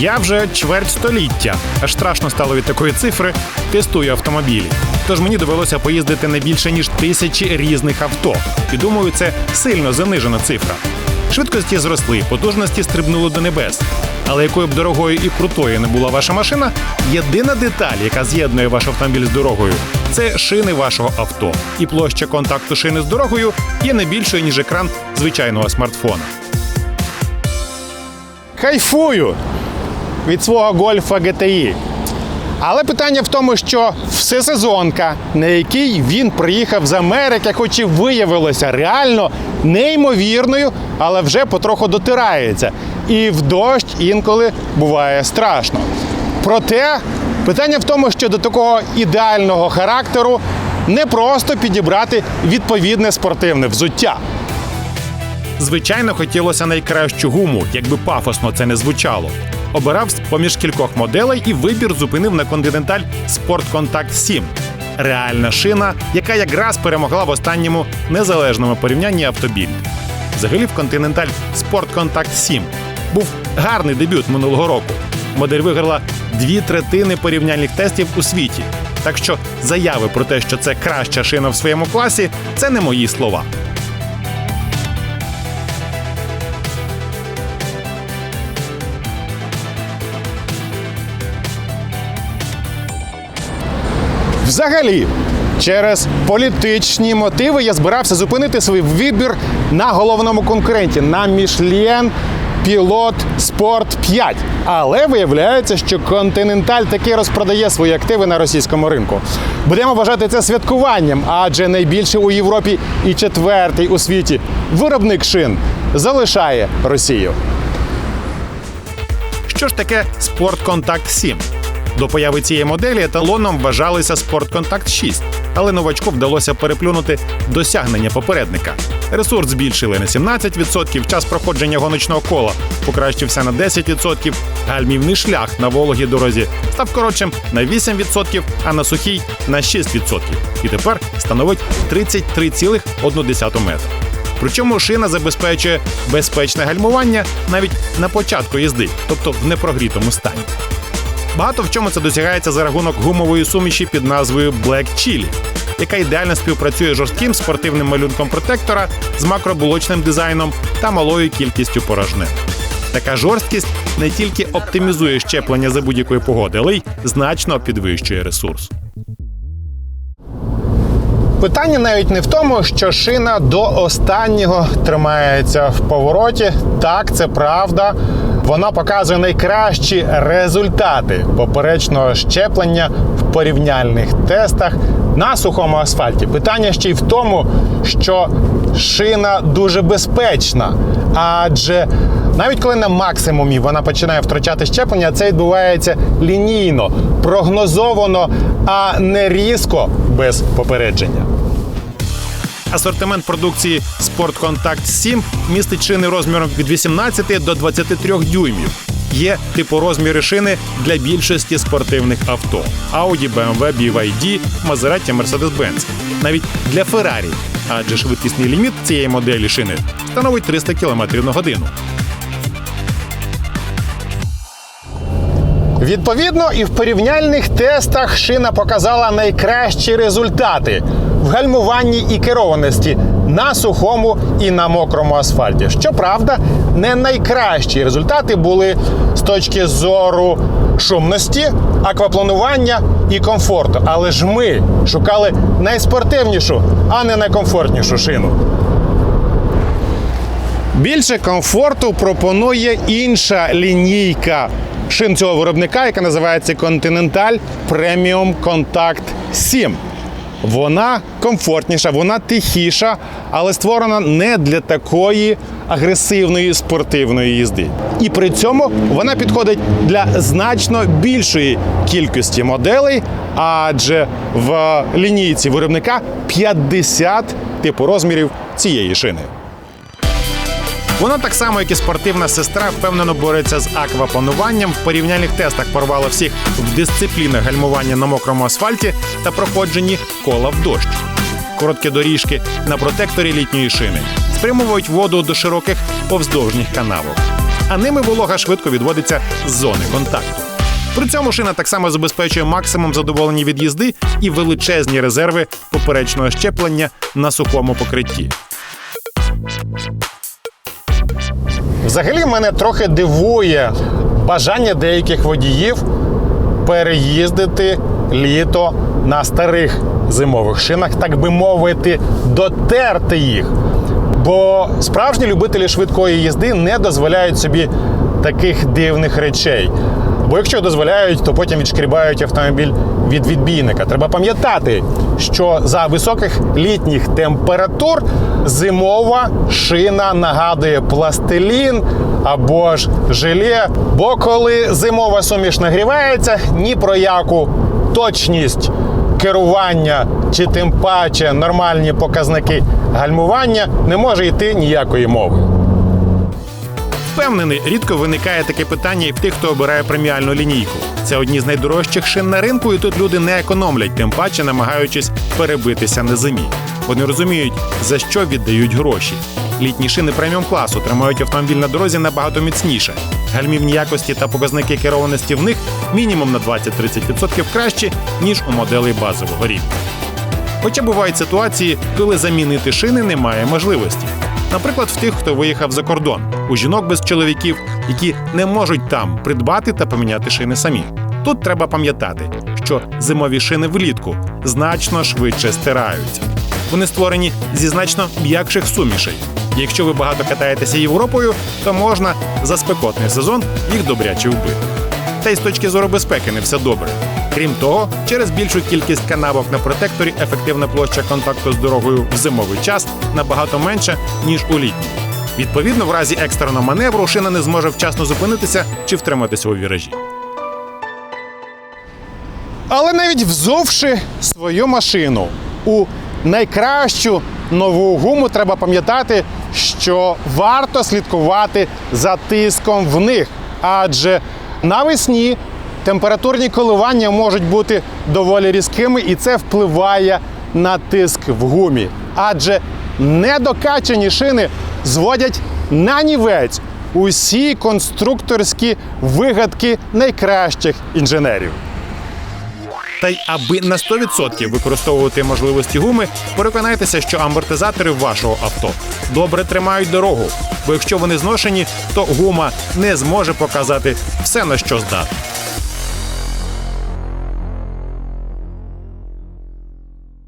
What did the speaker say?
Я вже чверть століття, аж страшно стало від такої цифри, тестую автомобілі. Тож мені довелося поїздити не більше ніж тисячі різних авто. І думаю, це сильно занижена цифра. Швидкості зросли, потужності стрибнули до небес. Але якою б дорогою і крутою не була ваша машина, єдина деталь, яка з'єднує ваш автомобіль з дорогою, це шини вашого авто. І площа контакту шини з дорогою є не більшою, ніж екран звичайного смартфона. Кайфую від свого гольфа GTI. Але питання в тому, що всесезонка, на якій він приїхав з Америки, хоч і виявилося реально неймовірною, але вже потроху дотирається. І в дощ інколи буває страшно. Проте питання в тому, що до такого ідеального характеру не просто підібрати відповідне спортивне взуття. Звичайно, хотілося найкращу гуму, якби пафосно це не звучало. Обирав поміж кількох моделей і вибір зупинив на Continental Sport Contact 7. Реальна шина, яка якраз перемогла в останньому незалежному порівнянні автобіль. Взагалі в Continental Sport Contact 7 був гарний дебют минулого року. Модель виграла дві третини порівняльних тестів у світі. Так що заяви про те, що це краща шина в своєму класі, це не мої слова. Взагалі, через політичні мотиви я збирався зупинити свій вибір на головному конкуренті на Michelin Pilot Sport 5. Але виявляється, що Continental таки розпродає свої активи на російському ринку. Будемо вважати це святкуванням, адже найбільший у Європі і четвертий у світі виробник шин залишає Росію. Що ж таке Contact 7? До появи цієї моделі еталоном вважалися Contact 6, але новачку вдалося переплюнути досягнення попередника. Ресурс збільшили на 17%, час проходження гоночного кола покращився на 10%, гальмівний шлях на вологій дорозі став коротшим на 8%, а на сухій на 6%. І тепер становить 33,1 метра. Причому шина забезпечує безпечне гальмування навіть на початку їзди, тобто в непрогрітому стані. Багато в чому це досягається за рахунок гумової суміші під назвою Black Chili, яка ідеально співпрацює з жорстким спортивним малюнком протектора з макробулочним дизайном та малою кількістю порожнин. Така жорсткість не тільки оптимізує щеплення за будь-якої погоди, але й значно підвищує ресурс. Питання навіть не в тому, що шина до останнього тримається в повороті. Так, це правда. Вона показує найкращі результати поперечного щеплення в порівняльних тестах на сухому асфальті. Питання ще й в тому, що шина дуже безпечна, адже навіть коли на максимумі вона починає втрачати щеплення, це відбувається лінійно, прогнозовано, а не різко без попередження. Асортимент продукції Contact 7 містить шини розміром від 18 до 23 дюймів. Є типу розміри шини для більшості спортивних авто: Audi, BMW, BYD, Maserati, Mercedes-Benz. Навіть для Ferrari, адже швидкісний ліміт цієї моделі шини становить 300 км на годину. Відповідно, і в порівняльних тестах шина показала найкращі результати гальмуванні і керованості на сухому і на мокрому асфальті. Щоправда, не найкращі результати були з точки зору шумності, аквапланування і комфорту. Але ж ми шукали найспортивнішу, а не найкомфортнішу шину. Більше комфорту пропонує інша лінійка шин цього виробника, яка називається Continental Premium Contact 7. Вона комфортніша, вона тихіша, але створена не для такої агресивної спортивної їзди. І при цьому вона підходить для значно більшої кількості моделей, адже в лінійці виробника 50 типу розмірів цієї шини. Вона так само, як і спортивна сестра, впевнено бореться з акваплануванням. В порівняльних тестах порвала всіх в дисциплінах гальмування на мокрому асфальті та проходженні кола в дощ. Короткі доріжки на протекторі літньої шини спрямовують воду до широких повздовжніх канавок. а ними волога швидко відводиться з зони контакту. При цьому шина так само забезпечує максимум задоволення від їзди і величезні резерви поперечного щеплення на сухому покритті. Взагалі мене трохи дивує бажання деяких водіїв переїздити літо на старих зимових шинах, так би мовити, дотерти їх. Бо справжні любителі швидкої їзди не дозволяють собі таких дивних речей. Бо якщо дозволяють, то потім відшкрібають автомобіль від відбійника. Треба пам'ятати, що за високих літніх температур зимова шина нагадує пластилін або ж желе. Бо коли зимова суміш нагрівається, ні про яку точність керування чи тим паче нормальні показники гальмування не може йти ніякої мови. Впевнений, рідко виникає таке питання і в тих, хто обирає преміальну лінійку. Це одні з найдорожчих шин на ринку, і тут люди не економлять, тим паче намагаючись перебитися на зимі. Вони розуміють, за що віддають гроші. Літні шини преміум класу тримають автомобіль на дорозі набагато міцніше. Гальмівні якості та показники керованості в них мінімум на 20-30% кращі, ніж у моделей базового рівня. Хоча бувають ситуації, коли замінити шини немає можливості. Наприклад, в тих, хто виїхав за кордон, у жінок без чоловіків, які не можуть там придбати та поміняти шини самі. Тут треба пам'ятати, що зимові шини влітку значно швидше стираються. Вони створені зі значно м'якших сумішей. Якщо ви багато катаєтеся Європою, то можна за спекотний сезон їх добряче вбити. Та й з точки зору безпеки не все добре. Крім того, через більшу кількість канавок на протекторі ефективна площа контакту з дорогою в зимовий час набагато менша, ніж у літній. Відповідно, в разі екстреного маневру шина не зможе вчасно зупинитися чи втриматися у віражі. Але навіть взувши свою машину у найкращу нову гуму, треба пам'ятати, що варто слідкувати за тиском в них, адже навесні температурні коливання можуть бути доволі різкими, і це впливає на тиск в гумі. Адже недокачані шини зводять на нівець усі конструкторські вигадки найкращих інженерів. Та й аби на 100% використовувати можливості гуми, переконайтеся, що амортизатори вашого авто добре тримають дорогу. Бо якщо вони зношені, то гума не зможе показати все на що здатна.